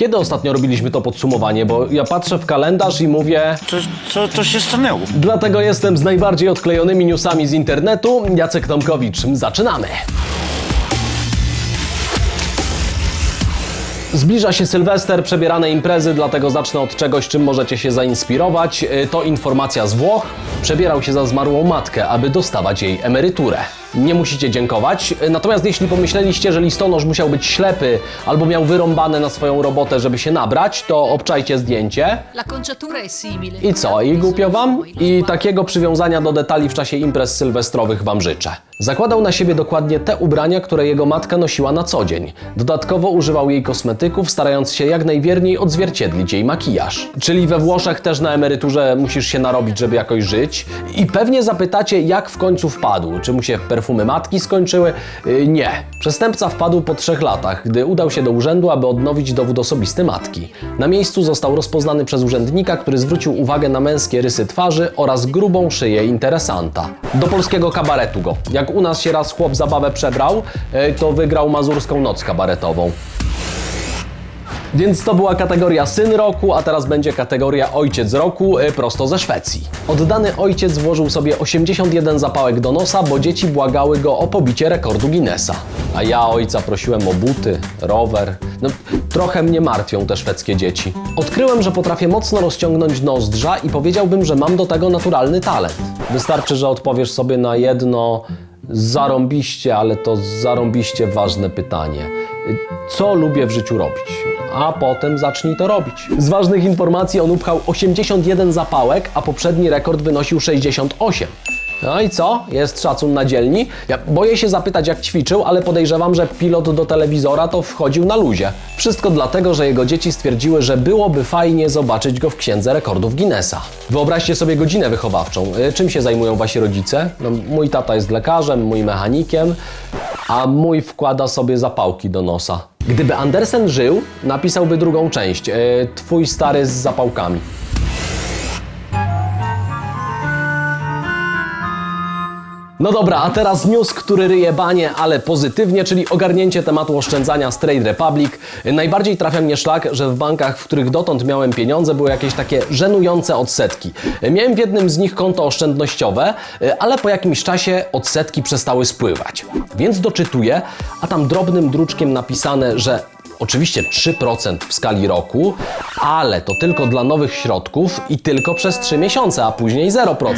Kiedy ostatnio robiliśmy to podsumowanie? Bo ja patrzę w kalendarz i mówię... Co, co, co się stanęło? Dlatego jestem z najbardziej odklejonymi newsami z internetu. Jacek Tomkowicz. Zaczynamy! Zbliża się Sylwester, przebierane imprezy, dlatego zacznę od czegoś, czym możecie się zainspirować. Y, To informacja z Włoch. Przebierał się za zmarłą matkę, aby dostawać jej emeryturę. Nie musicie dziękować. Natomiast jeśli pomyśleliście, że listonosz musiał być ślepy albo miał wyrąbane na swoją robotę, żeby się nabrać, to obczajcie zdjęcie. La conciatura è simile. I co? I głupio wam? I takiego przywiązania do detali w czasie imprez sylwestrowych wam życzę. Zakładał na siebie dokładnie te ubrania, które jego matka nosiła na co dzień. Dodatkowo używał jej kosmetyków, starając się jak najwierniej odzwierciedlić jej makijaż. Czyli we Włoszech też na emeryturze musisz się narobić, żeby jakoś żyć. I pewnie zapytacie, jak w końcu wpadł. Czy mu się perfumy matki skończyły? Yy, nie. Przestępca wpadł po trzech latach, gdy udał się do urzędu, aby odnowić dowód osobisty matki. Na miejscu został rozpoznany przez urzędnika, który zwrócił uwagę na męskie rysy twarzy oraz grubą szyję interesanta. Do polskiego kabaretu go. Jak u nas się raz chłop zabawę przebrał, e, to wygrał mazurską noc kabaretową. Więc to była kategoria syn roku, a teraz będzie kategoria ojciec roku e, prosto ze Szwecji. Oddany ojciec włożył sobie 81 zapałek do nosa, bo dzieci błagały go o pobicie rekordu Guinnessa. A ja ojca prosiłem o buty, rower. No, trochę mnie martwią te szwedzkie dzieci. Odkryłem, że potrafię mocno rozciągnąć nozdrza i powiedziałbym, że mam do tego naturalny talent. Wystarczy, że odpowiesz sobie na jedno zarąbiście, ale to zarąbiście ważne pytanie. Co lubię w życiu robić? a potem zacznij to robić. Z ważnych informacji on upchał 81 zapałek, a poprzedni rekord wynosił 68. No i co? Jest szacun na dzielni? Ja boję się zapytać, jak ćwiczył, ale podejrzewam, że pilot do telewizora to wchodził na luzie. Wszystko dlatego, że jego dzieci stwierdziły, że byłoby fajnie zobaczyć go w księdze rekordów Guinnessa. Wyobraźcie sobie godzinę wychowawczą. Y, Czym się zajmują wasi rodzice? No, mój tata jest lekarzem, mój mechanikiem, a mój wkłada sobie zapałki do nosa. Gdyby Andersen żył, napisałby drugą część. y, Twój stary z zapałkami. No dobra, a teraz news, który ryje banie, ale pozytywnie, czyli ogarnięcie tematu oszczędzania z Trade Republic. Najbardziej trafia mnie szlak, że w bankach, w których dotąd miałem pieniądze, były jakieś takie żenujące odsetki. Miałem w jednym z nich konto oszczędnościowe, ale po jakimś czasie odsetki przestały spływać. Więc doczytuję, a tam drobnym druczkiem napisane, że Oczywiście 3% w skali roku, ale to tylko dla nowych środków i tylko przez 3 miesiące, a później 0%.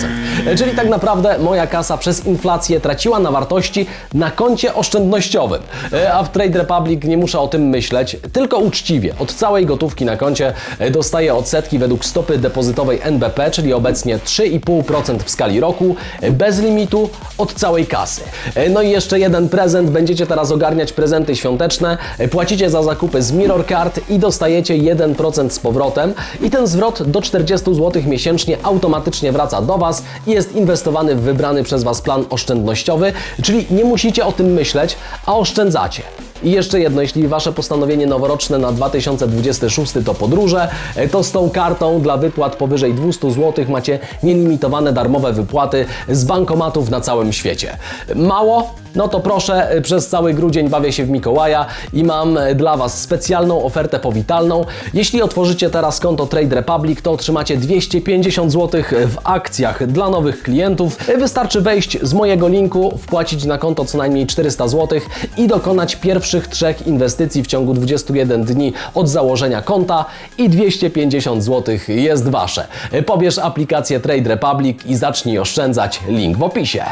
Czyli tak naprawdę moja kasa przez inflację traciła na wartości na koncie oszczędnościowym. E, A w Trade Republic nie muszę o tym myśleć, tylko uczciwie. Od całej gotówki na koncie e, dostaję odsetki według stopy depozytowej NBP, czyli obecnie 3,5% w skali roku, e, bez limitu od całej kasy. E, No i jeszcze jeden prezent, będziecie teraz ogarniać prezenty świąteczne, e, płacicie za zakupy z Mirror Card i dostajecie 1% z powrotem i ten zwrot do 40 zł miesięcznie automatycznie wraca do Was i jest inwestowany w wybrany przez Was plan oszczędnościowy, czyli nie musicie o tym myśleć, a oszczędzacie. I jeszcze jedno, jeśli Wasze postanowienie noworoczne na 2026 to podróże, e, to z tą kartą dla wypłat powyżej 200 zł macie nielimitowane darmowe wypłaty z bankomatów na całym świecie. Mało? No to proszę, e, przez cały grudzień bawię się w Mikołaja i mam e, dla Was specjalną ofertę powitalną. Jeśli otworzycie teraz konto Trade Republic, to otrzymacie 250 zł w akcjach dla nowych klientów. Wystarczy wejść z mojego linku, wpłacić na konto co najmniej 400 zł i dokonać trzech inwestycji w ciągu 21 dni od założenia konta i 250 zł jest Wasze. E, Pobierz aplikację Trade Republic i zacznij oszczędzać. Link w opisie.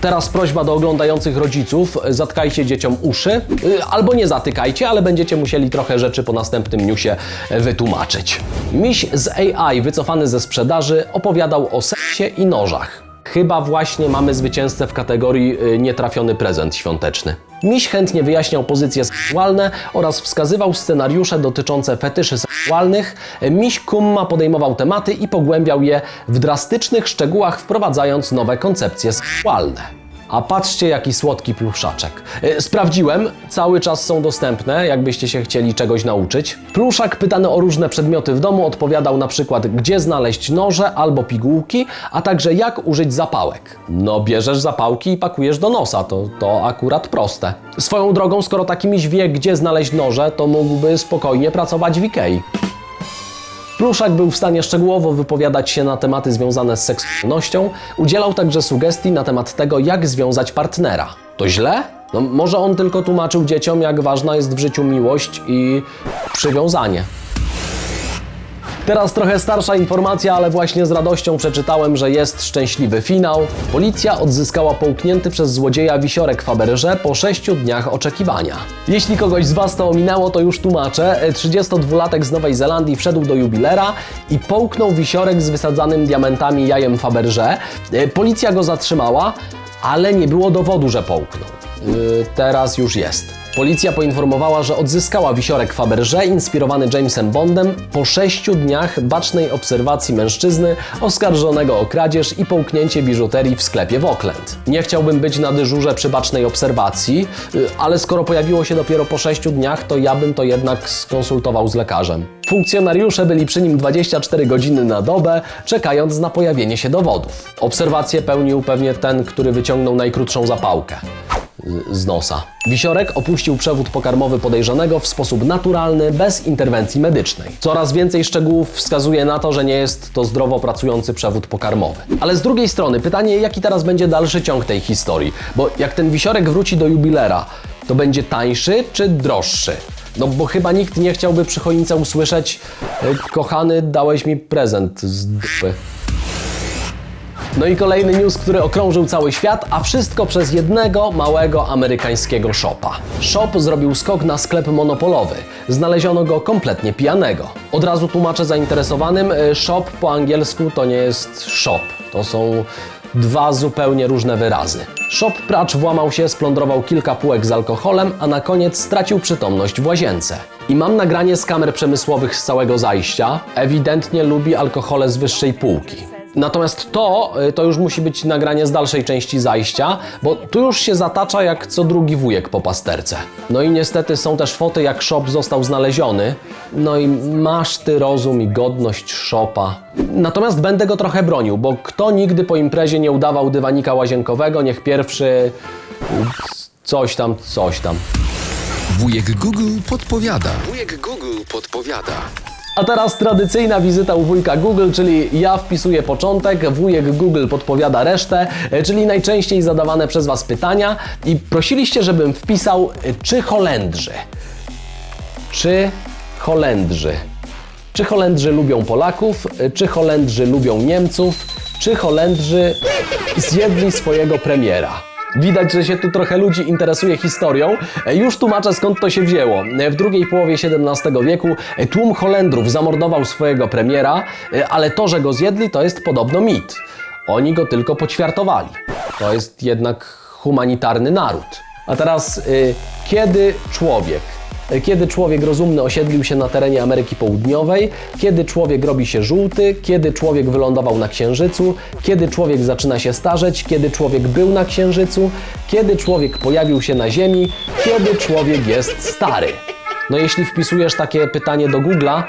Teraz prośba do oglądających rodziców, zatkajcie dzieciom uszy, y, albo nie zatykajcie, ale będziecie musieli trochę rzeczy po następnym newsie wytłumaczyć. Miś z AI wycofany ze sprzedaży opowiadał o seksie i nożach. Chyba właśnie mamy zwycięzcę w kategorii y, nietrafiony prezent świąteczny. Miś chętnie wyjaśniał pozycje seksualne oraz wskazywał scenariusze dotyczące fetyszy seksualnych. Miś Kumma podejmował tematy i pogłębiał je w drastycznych szczegółach, wprowadzając nowe koncepcje seksualne. A patrzcie, jaki słodki pluszaczek. E, Sprawdziłem, cały czas są dostępne, jakbyście się chcieli czegoś nauczyć. Pluszak pytany o różne przedmioty w domu odpowiadał na przykład, gdzie znaleźć noże albo pigułki, a także jak użyć zapałek. No, bierzesz zapałki i pakujesz do nosa, to, to akurat proste. Swoją drogą, skoro taki miś wie, gdzie znaleźć noże, to mógłby spokojnie pracować w Ikei. Pluszak był w stanie szczegółowo wypowiadać się na tematy związane z seksualnością, udzielał także sugestii na temat tego, jak związać partnera. To źle? No, może on tylko tłumaczył dzieciom, jak ważna jest w życiu miłość i przywiązanie. Teraz trochę starsza informacja, ale właśnie z radością przeczytałem, że jest szczęśliwy finał. Policja odzyskała połknięty przez złodzieja wisiorek Faberże po 6 dniach oczekiwania. Jeśli kogoś z Was to ominęło, to już tłumaczę. 32-latek z Nowej Zelandii wszedł do jubilera i połknął wisiorek z wysadzanym diamentami jajem Faberże. E, Policja go zatrzymała, ale nie było dowodu, że połknął. Yy, teraz już jest. Policja poinformowała, że odzyskała wisiorek Faberże inspirowany Jamesem Bondem po sześciu dniach bacznej obserwacji mężczyzny oskarżonego o kradzież i połknięcie biżuterii w sklepie w Oakland. Nie chciałbym być na dyżurze przy bacznej obserwacji, yy, ale skoro pojawiło się dopiero po sześciu dniach, to ja bym to jednak skonsultował z lekarzem. Funkcjonariusze byli przy nim 24 godziny na dobę, czekając na pojawienie się dowodów. Obserwację pełnił pewnie ten, który wyciągnął najkrótszą zapałkę z nosa. Wisiorek opuścił przewód pokarmowy podejrzanego w sposób naturalny, bez interwencji medycznej. Coraz więcej szczegółów wskazuje na to, że nie jest to zdrowo pracujący przewód pokarmowy. Ale z drugiej strony pytanie, jaki teraz będzie dalszy ciąg tej historii? Bo jak ten wisiorek wróci do jubilera, to będzie tańszy czy droższy? No bo chyba nikt nie chciałby przy choince usłyszeć "E, Kochany, dałeś mi prezent z dupy. No i kolejny news, który okrążył cały świat, a wszystko przez jednego małego amerykańskiego shopa. Shop zrobił skok na sklep monopolowy. Znaleziono go kompletnie pijanego. Od razu tłumaczę zainteresowanym, y, shop po angielsku to nie jest shop. To są dwa zupełnie różne wyrazy. Shop pracz włamał się, splądrował kilka półek z alkoholem, a na koniec stracił przytomność w łazience. I mam nagranie z kamer przemysłowych z całego zajścia. Ewidentnie lubi alkohole z wyższej półki. Natomiast to, y, to już musi być nagranie z dalszej części zajścia, bo tu już się zatacza jak co drugi wujek po pasterce. No i niestety są też foty, jak shop został znaleziony. No i masz ty rozum i godność szopa. Natomiast będę go trochę bronił, bo kto nigdy po imprezie nie udawał dywanika łazienkowego, niech pierwszy coś tam, coś tam. Wujek Google podpowiada. Wujek Google podpowiada. A teraz tradycyjna wizyta u wujka Google, czyli ja wpisuję początek, wujek Google podpowiada resztę, e, czyli najczęściej zadawane przez Was pytania i prosiliście, żebym wpisał e, czy Holendrzy. Czy Holendrzy. Czy Holendrzy lubią Polaków, e, czy Holendrzy lubią Niemców, czy Holendrzy zjedli swojego premiera. Widać, że się tu trochę ludzi interesuje historią. E, Już tłumaczę skąd to się wzięło. E, W drugiej połowie XVII wieku e, tłum Holendrów zamordował swojego premiera, ale to, że go zjedli, to jest podobno mit. Oni go tylko poćwiartowali. To jest jednak humanitarny naród. A teraz, kiedy człowiek kiedy człowiek rozumny osiedlił się na terenie Ameryki Południowej, kiedy człowiek robi się żółty, kiedy człowiek wylądował na Księżycu, kiedy człowiek zaczyna się starzeć, kiedy człowiek był na Księżycu, kiedy człowiek pojawił się na Ziemi, kiedy człowiek jest stary. No jeśli wpisujesz takie pytanie do Google'a,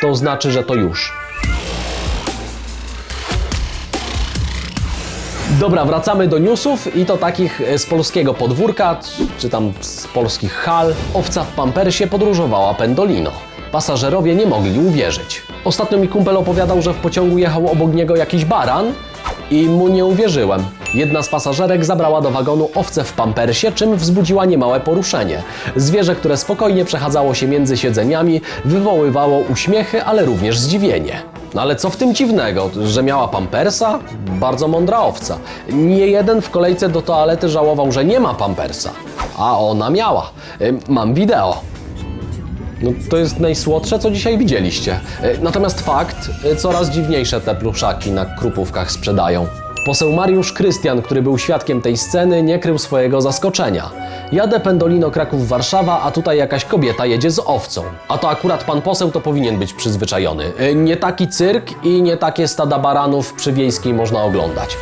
to znaczy, że to już. Dobra, wracamy do newsów i to takich e, z polskiego podwórka, czy tam z polskich hal. Owca w pampersie podróżowała pendolino. Pasażerowie nie mogli uwierzyć. Ostatnio mi kumpel opowiadał, że w pociągu jechał obok niego jakiś baran i mu nie uwierzyłem. Jedna z pasażerek zabrała do wagonu owcę w pampersie, czym wzbudziła niemałe poruszenie. Zwierzę, które spokojnie przechadzało się między siedzeniami, wywoływało uśmiechy, ale również zdziwienie. No ale co w tym dziwnego, że miała pampersa? Bardzo mądra owca. Nie jeden w kolejce do toalety żałował, że nie ma pampersa. A ona miała. Mam wideo. No, to jest najsłodsze, co dzisiaj widzieliście. Natomiast fakt, y, coraz dziwniejsze te pluszaki na krupówkach sprzedają. Poseł Mariusz Krystian, który był świadkiem tej sceny, nie krył swojego zaskoczenia. Jadę Pendolino Kraków-Warszawa, a tutaj jakaś kobieta jedzie z owcą. A to akurat pan poseł to powinien być przyzwyczajony. Y, Nie taki cyrk i nie takie stada baranów przy wiejskiej można oglądać.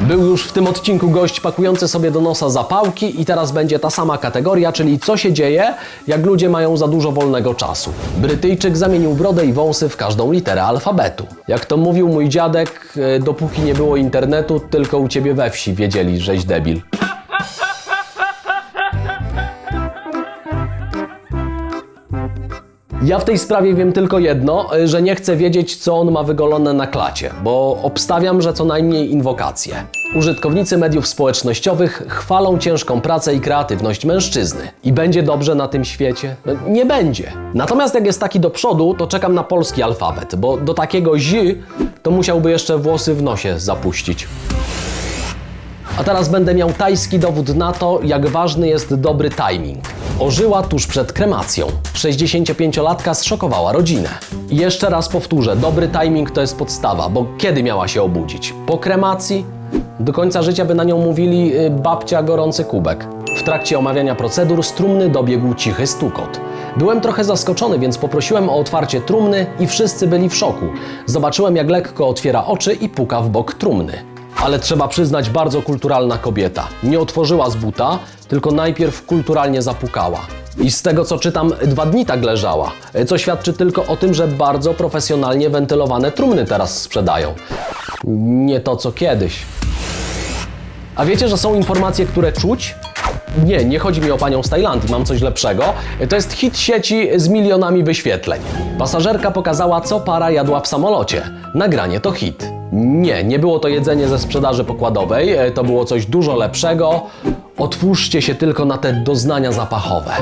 Był już w tym odcinku gość pakujący sobie do nosa zapałki i teraz będzie ta sama kategoria, czyli co się dzieje, jak ludzie mają za dużo wolnego czasu. Brytyjczyk zamienił brodę i wąsy w każdą literę alfabetu. Jak to mówił mój dziadek, e, dopóki nie było internetu, tylko u ciebie we wsi wiedzieli, żeś debil. Ja w tej sprawie wiem tylko jedno, y, że nie chcę wiedzieć, co on ma wygolone na klacie, bo obstawiam, że co najmniej inwokacje. Użytkownicy mediów społecznościowych chwalą ciężką pracę i kreatywność mężczyzny. I będzie dobrze na tym świecie? No, Nie będzie. Natomiast jak jest taki do przodu, to czekam na polski alfabet, bo do takiego zi to musiałby jeszcze włosy w nosie zapuścić. A teraz będę miał tajski dowód na to, jak ważny jest dobry timing. Ożyła tuż przed kremacją. 65-latka zszokowała rodzinę. Jeszcze raz powtórzę, dobry timing to jest podstawa, bo kiedy miała się obudzić? Po kremacji? Do końca życia by na nią mówili y, babcia gorący kubek. W trakcie omawiania procedur z trumny dobiegł cichy stukot. Byłem trochę zaskoczony, więc poprosiłem o otwarcie trumny i wszyscy byli w szoku. Zobaczyłem, jak lekko otwiera oczy i puka w bok trumny. Ale trzeba przyznać, bardzo kulturalna kobieta. Nie otworzyła z buta, tylko najpierw kulturalnie zapukała. I z tego co czytam, dwa dni tak leżała, co świadczy tylko o tym, że bardzo profesjonalnie wentylowane trumny teraz sprzedają. Nie to co kiedyś. A wiecie, że są informacje, które czuć? Nie, nie chodzi mi o panią z Tajlandii, mam coś lepszego. To jest hit sieci z milionami wyświetleń. Pasażerka pokazała, co para jadła w samolocie. Nagranie to hit. Nie, nie było to jedzenie ze sprzedaży pokładowej, e, to było coś dużo lepszego. Otwórzcie się tylko na te doznania zapachowe.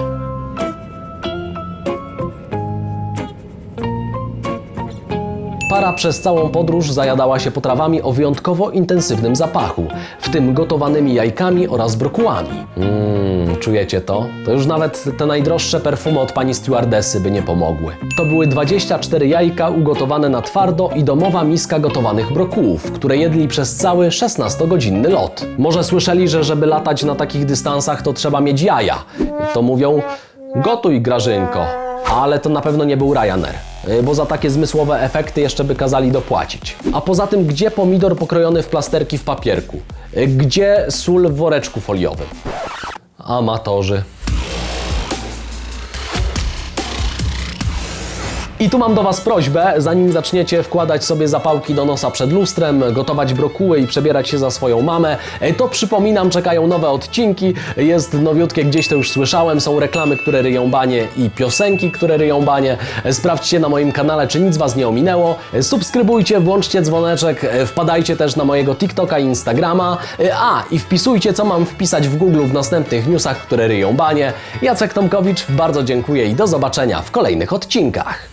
Para przez całą podróż zajadała się potrawami o wyjątkowo intensywnym zapachu, w tym gotowanymi jajkami oraz brokułami. Mmm, czujecie to? To już nawet te najdroższe perfumy od pani stewardesy by nie pomogły. To były 24 jajka ugotowane na twardo i domowa miska gotowanych brokułów, które jedli przez cały 16-godzinny lot. Może słyszeli, że żeby latać na takich dystansach to trzeba mieć jaja. To mówią, gotuj Grażynko. Ale to na pewno nie był Ryanair, y, bo za takie zmysłowe efekty jeszcze by kazali dopłacić. A poza tym, gdzie pomidor pokrojony w plasterki w papierku? Y, Gdzie sól w woreczku foliowym? Amatorzy. I tu mam do Was prośbę, zanim zaczniecie wkładać sobie zapałki do nosa przed lustrem, gotować brokuły i przebierać się za swoją mamę, e, to przypominam, czekają nowe odcinki, jest nowiutkie, gdzieś to już słyszałem, są reklamy, które ryją banie i piosenki, które ryją banie. E, Sprawdźcie na moim kanale, czy nic Was nie ominęło. E, Subskrybujcie, włączcie dzwoneczek, wpadajcie też na mojego TikToka i Instagrama. A, i wpisujcie, co mam wpisać w Google w następnych newsach, które ryją banie. Jacek Tomkowicz, bardzo dziękuję i do zobaczenia w kolejnych odcinkach.